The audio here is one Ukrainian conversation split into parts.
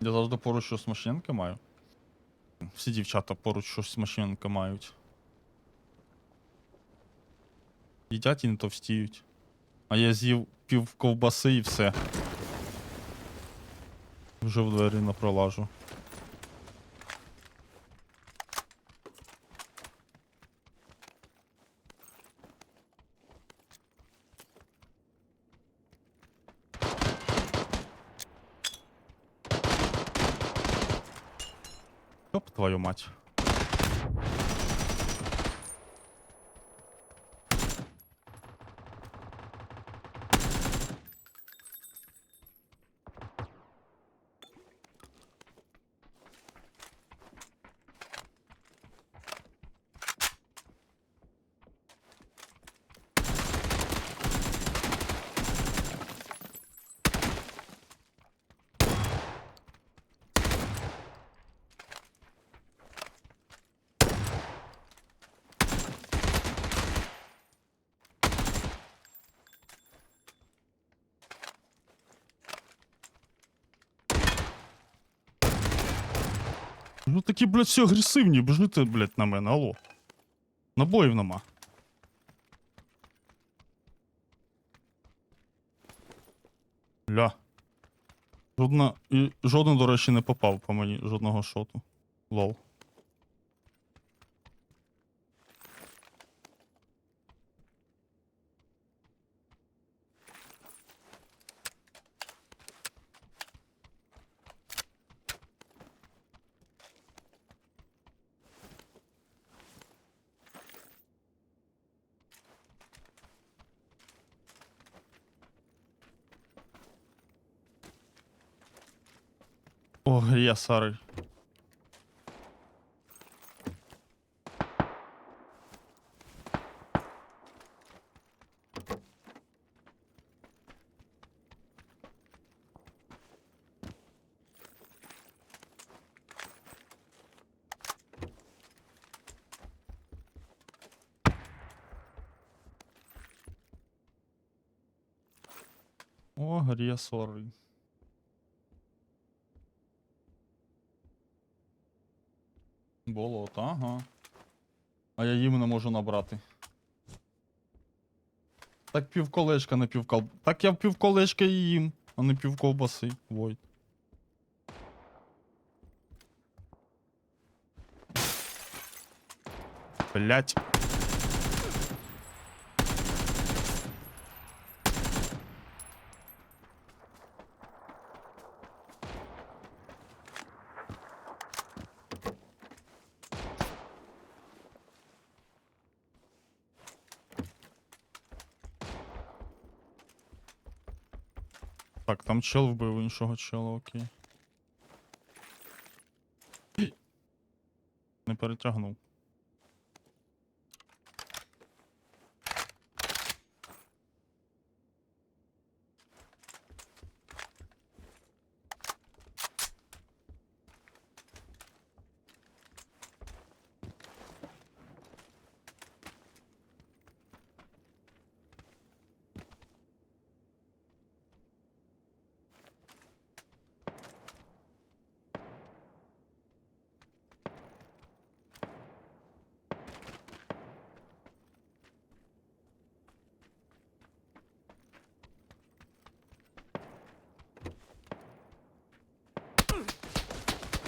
Я завжди поруч щось машинки маю. Всі дівчата поруч щось машинки мають. Їдять і не товстіють. А я з'їв пів ковбаси і все. Вже в двері не much. Ну такі, блядь, всі агресивні, біжите, блядь, на мене, алло. Набоїв нема. Ля. Жодна. І жоден, до речі, не попав по мені жодного шоту. Лол. О, я сарий. О, Грія сорий. Болото, ага. А я їм не можу набрати. Так півколешка на півкол. Так я півколешка і їм, а не півковбаси. Войт. Блять. Так, там чел вбив іншого чела, окей. Не перетягнув.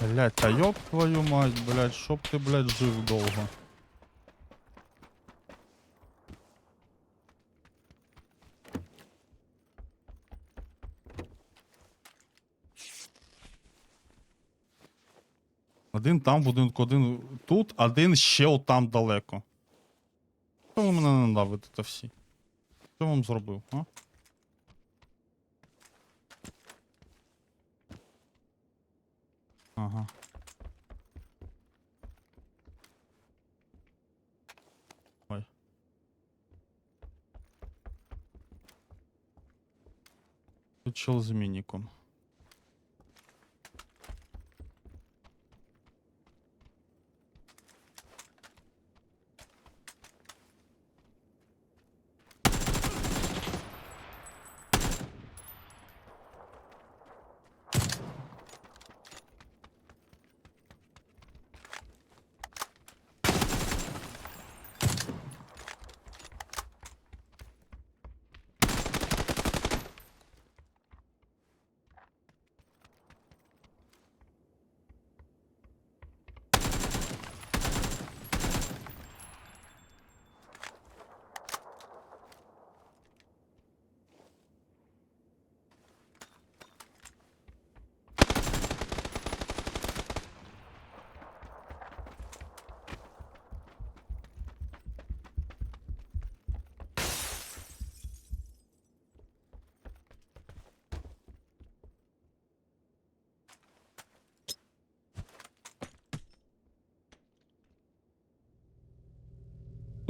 Блять, та ёб твою мать, блять, щоб ти, блять, жив довго. Один там будинку, один тут, один ще отам далеко. Що ви мене ненавидите всі? Що вам зробив, а? Ага. Ой. Тут чел з мініком.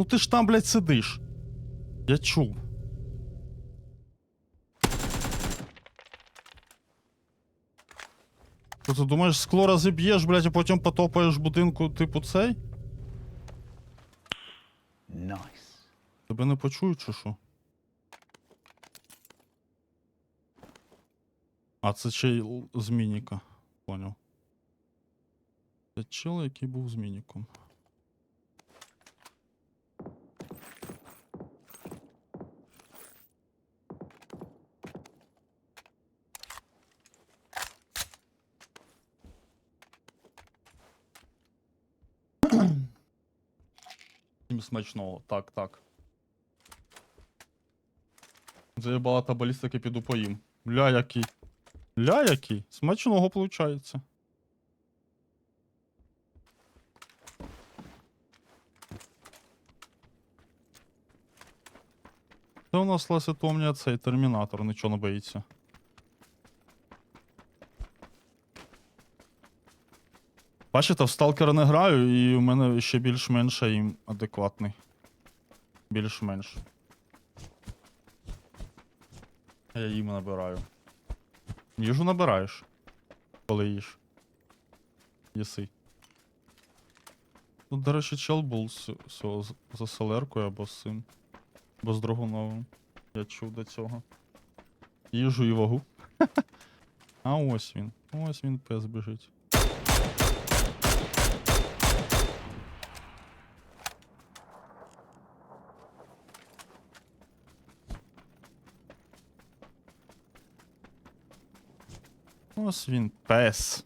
Ну ти ж там, блядь, сидиш. Я чув. Що ти думаєш, скло розіб'єш, блядь, а потім потопаєш будинку, типу цей? Nice. Тебе не почують, чи що? А, це ще й л- з Мініка. Поняв. Це чел, який був з Мініком. Смачного, так, так. Заєбала та балістики піду поїм. Ля який. Ля який. Смачного получається. Це у нас Ласитомнія цей термінатор, нічого не боїться. Бачите, в сталкера не граю, і у мене ще більш-менш їм адекватний. Більш-менш. Я їм набираю. Їжу набираєш. Коли їш. Єси. Тут, до речі, чел був з, з, за селеркою або з цим. Або з Драгуновим. Я чув до цього. Їжу і вагу. а ось він. Ось він пес біжить. Ось він пес.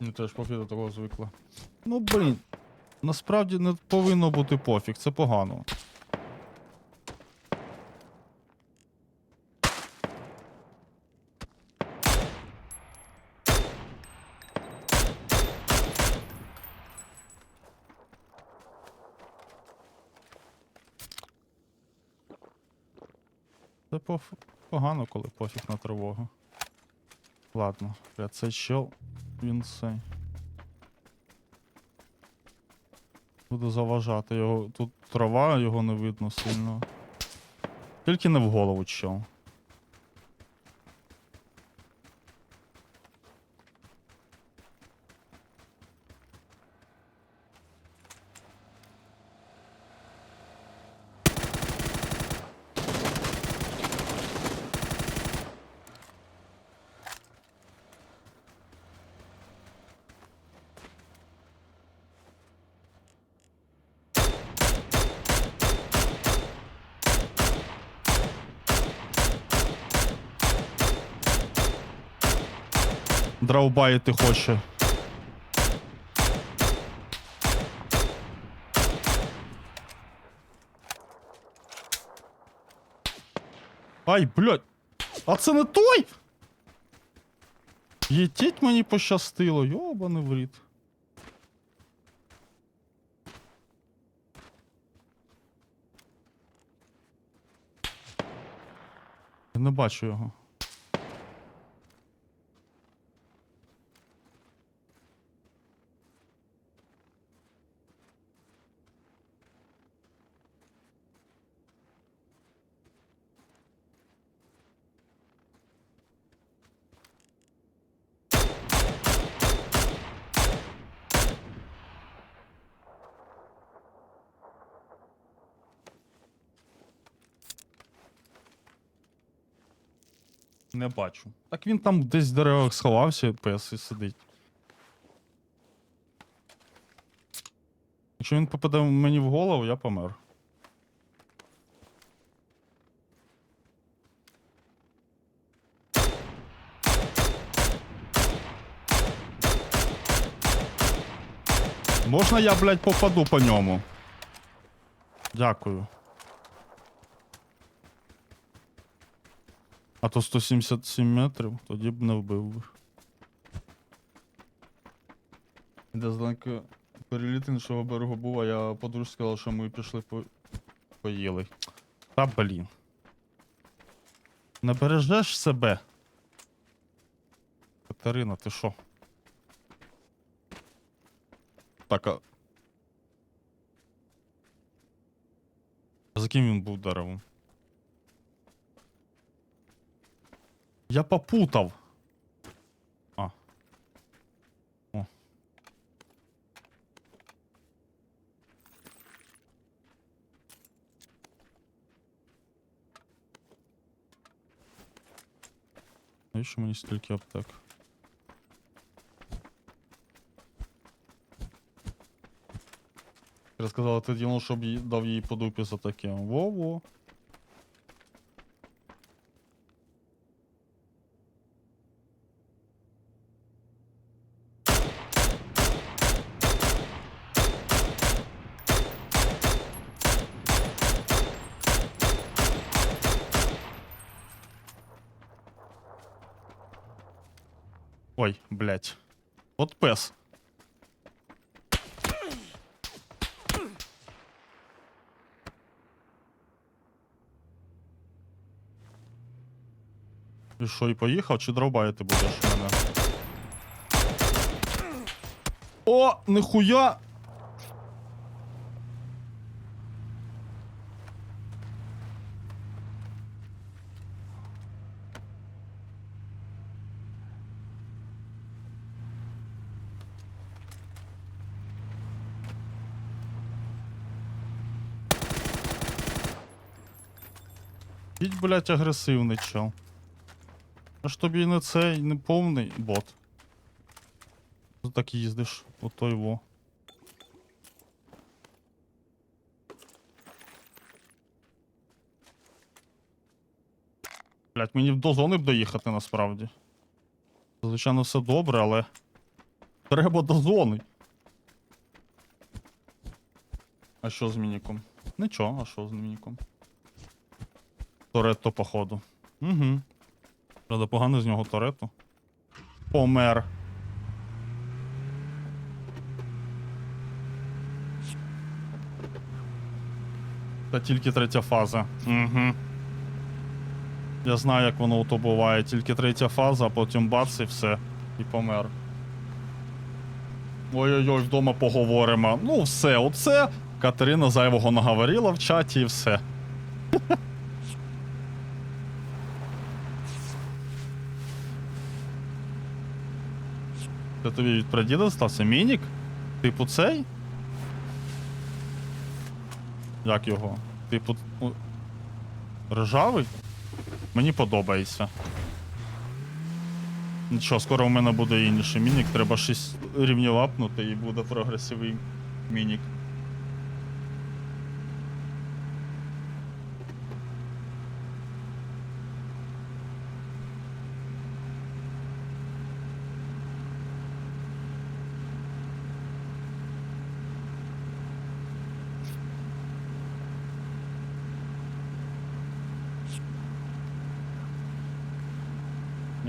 Ну теж поки до того звикла. Ну блін. Насправді не повинно бути пофіг, це погано. Погано, коли пофіг на тривогу. Ладно, бля, цей чел, він цей. Буду заважати його. Тут трава, його не видно сильно. Тільки не в голову чел. Драубаїти хоче. Ай, блядь! А це не той! Єтіть мені пощастило, йобаний в. Я не бачу його. Не бачу. Так він там десь в деревах сховався, пес і сидить. Якщо він попаде мені в голову, я помер. Можна я, блядь, попаду по ньому? Дякую. А то 177 метрів, тоді б не вбив би. Де здалеку переліт іншого берегу був, а я подружці сказав, що ми пішли по... поїли. Та блін. Не бережеш себе. Катерина, ти що? Так, а... А за ким він був деревом? Я попутав. А. О. Навіщо мені стільки аптек? Я сказала, ти діло, щоб дав їй по дупі за таке. Во-во. Ой, блядь. От пес. І що, і поїхав, чи дровбаєти будеш мене? О, нихуя! Їдь, блядь, агресивний чел. А ж тобі не цей, не повний бот. Ти так їздиш, ото його. Блять, мені до зони б доїхати насправді. Звичайно, все добре, але. Треба до зони. А що з мініком? Нічого, а що з мініком? Торетто, походу. Угу. Правда, погано з нього торетто. Помер. Та тільки третя фаза. Угу. Я знаю, як воно ото буває. Тільки третя фаза, а потім бац і все. І помер. Ой-ой-ой, вдома поговоримо. Ну, все, оце. Катерина зайвого наговорила в чаті і все. Це тобі від прадіда стався мінік? Типу цей? Як його? Типу. Ржавий? Мені подобається. Нічого, скоро у мене буде інший мінік, треба 6 рівнів апнути і буде прогресивний мінік.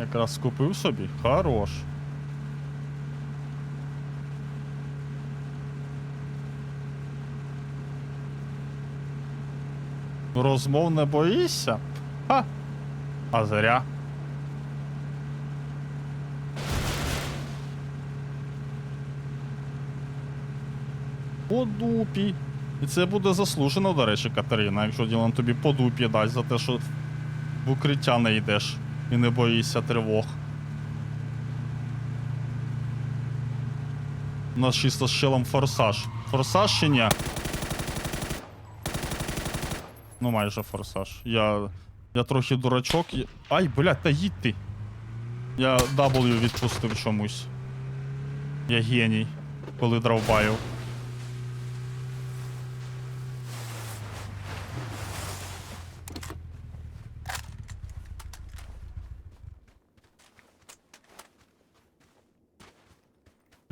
Якраз скупив собі. Хорош. Розмов не боїшся? Ха! А зря. По дупі. І це буде заслужено, до речі, Катерина, якщо Ділан тобі по дупі дасть за те, що в укриття не йдеш і не боїшся тривог. У нас чисто з щелом форсаж. Форсаж чи ні? Ну, майже форсаж. Я. Я трохи дурачок. Ай, блядь, та їдь ти. Я W відпустив чомусь. Я геній, коли дровбаю.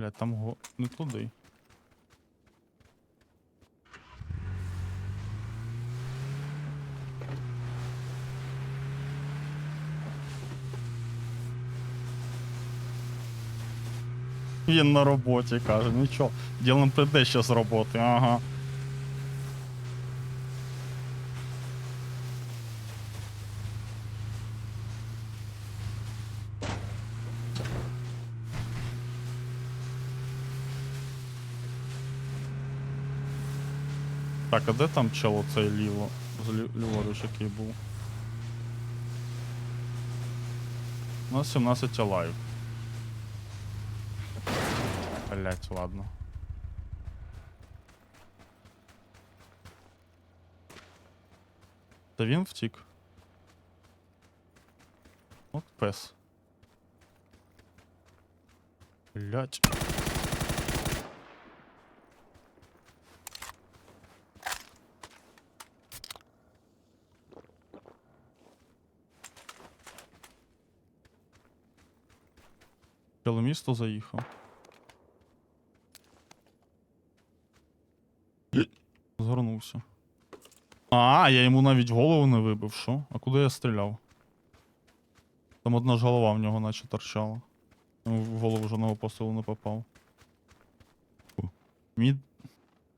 Блядь, там го... не туди. Він на роботі каже, нічого, ділом прийде ще з роботи, ага. А де там чел оцей ліво? Ліворуч, який був? У нас 17 лайв. Блять, ладно. Та він втік. От пес. Блять. Ціле місто заїхав. Згорнувся. А, я йому навіть голову не вибив, що? А куди я стріляв? Там одна ж голова в нього наче торчала. В голову жодного пострілу не попав. Мід.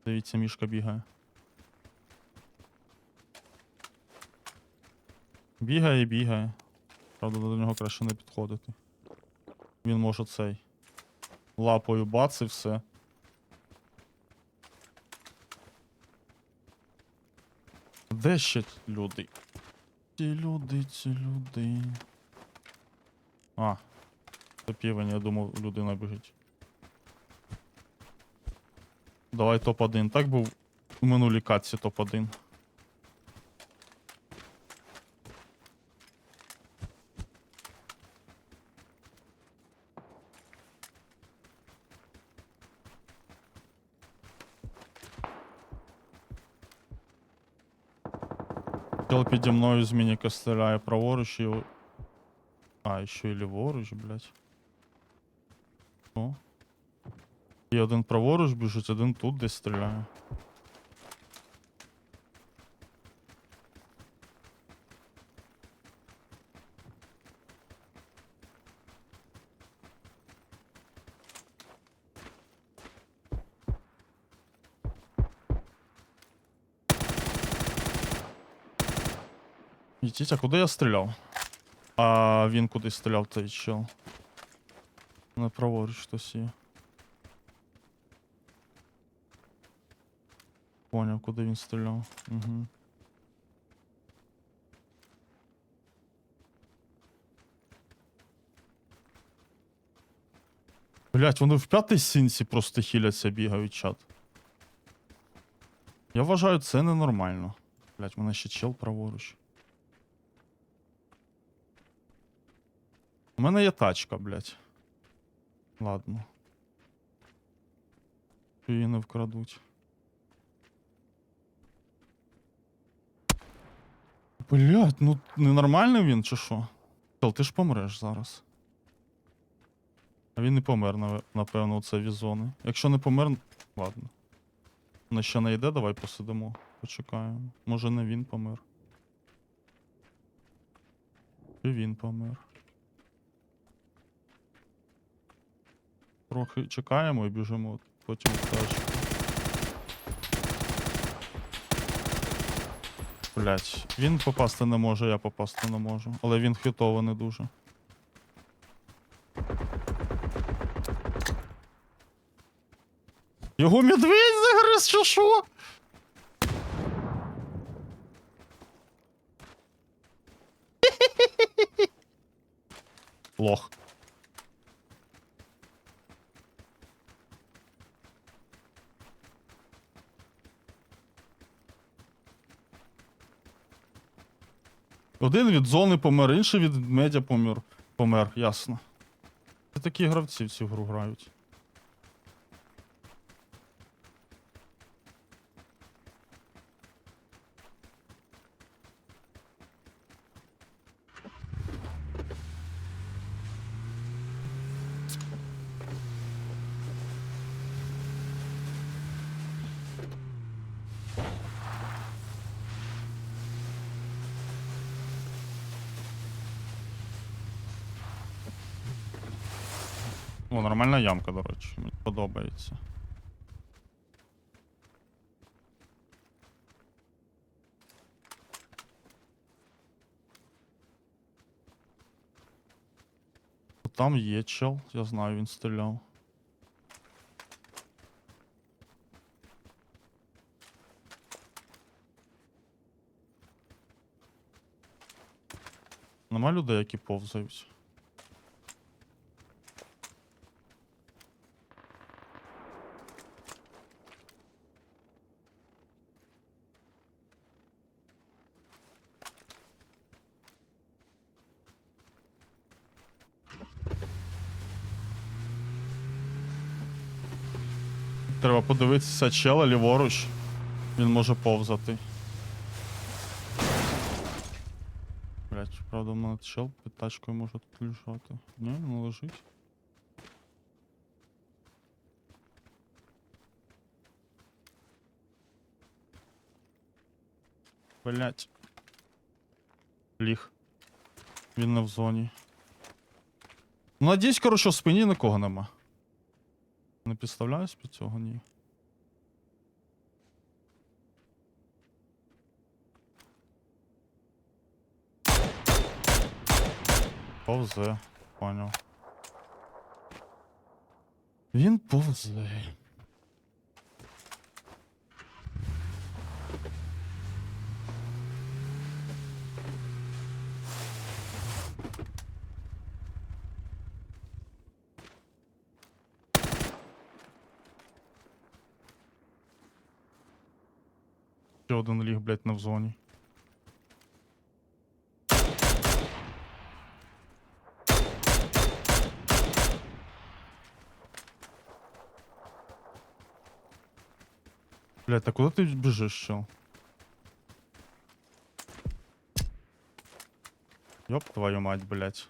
Дивіться, мішка бігає. Бігає бігає. Правда, до нього краще не підходити. Він може цей. Лапою бац і все. Де ще люди? Ті люди, ці люди. А. Це півень, я думав, людина біжить. Давай топ-1. Так був у минулій катці топ-1. Піді мною з мініка стріляє праворуч і... А, ще й ліворуч, блядь. О. І один праворуч біжить, один тут десь стріляє. А куди я стріляв? А він куди стріляв той чел? На праворуч хтось є. Поняв, куди він стріляв. Угу. Блять, вони в п'ятій синці просто хіляться, бігають чат. Я вважаю, це ненормально. Блять, мене ще чел праворуч. У мене є тачка, блять. Ладно. Її не вкрадуть. Блять, ну ненормальний він чи що? Чел, ти ж помреш зараз. А він не помер, напевно, у це візони. Якщо не помер, ладно. На ще не йде, давай посидимо. Почекаємо. Може не він помер. Чи він помер. Трохи чекаємо і біжимо потім в тачку. Блять, він попасти не може, я попасти не можу. Але він хитований дуже. Його медведь загриз, чи що? Лох. Один від зони помер, інший від медіа помер. Помер, ясно. Це такі гравці в цю гру грають. Нормальна ямка, до речі, мені подобається. Там є чел, я знаю, він стріляв. Нема людей, які повзають. Подивитися чела ліворуч. Він може повзати. Блять, правда, в мене чел під тачкою може лежати. Ні, не лежить. Блять. Ліг. Він не в зоні. Надіюсь, коротше, в спині нікого нема. Не підставляюсь під цього, ні. Повзе, поняв. Він повзе. Ще один ліг, блядь, не в зоні. Блядь, а куди ти біжиш, чел? Ёб твою мать, блядь.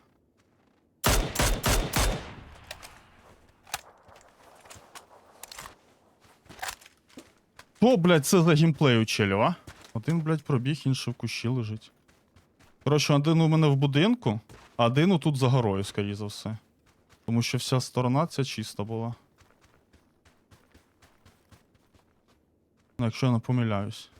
Що, блядь, це за геймплей у челів, а? Один, блядь, пробіг, інший в кущі лежить. Коротше, один у мене в будинку, а один тут за горою, скоріше за все. Тому що вся сторона ця чиста була. Якщо я не помиляюсь.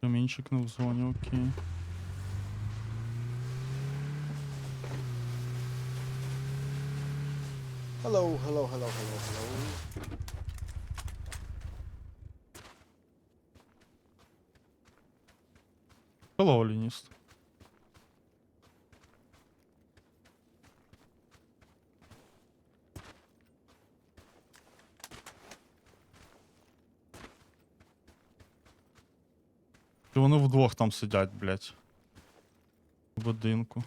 Камінчик не в зоні, окей. Hello, hello, hello, hello, hello. Hello, Алініст. Чи вони вдвох там сидять, блядь. В будинку.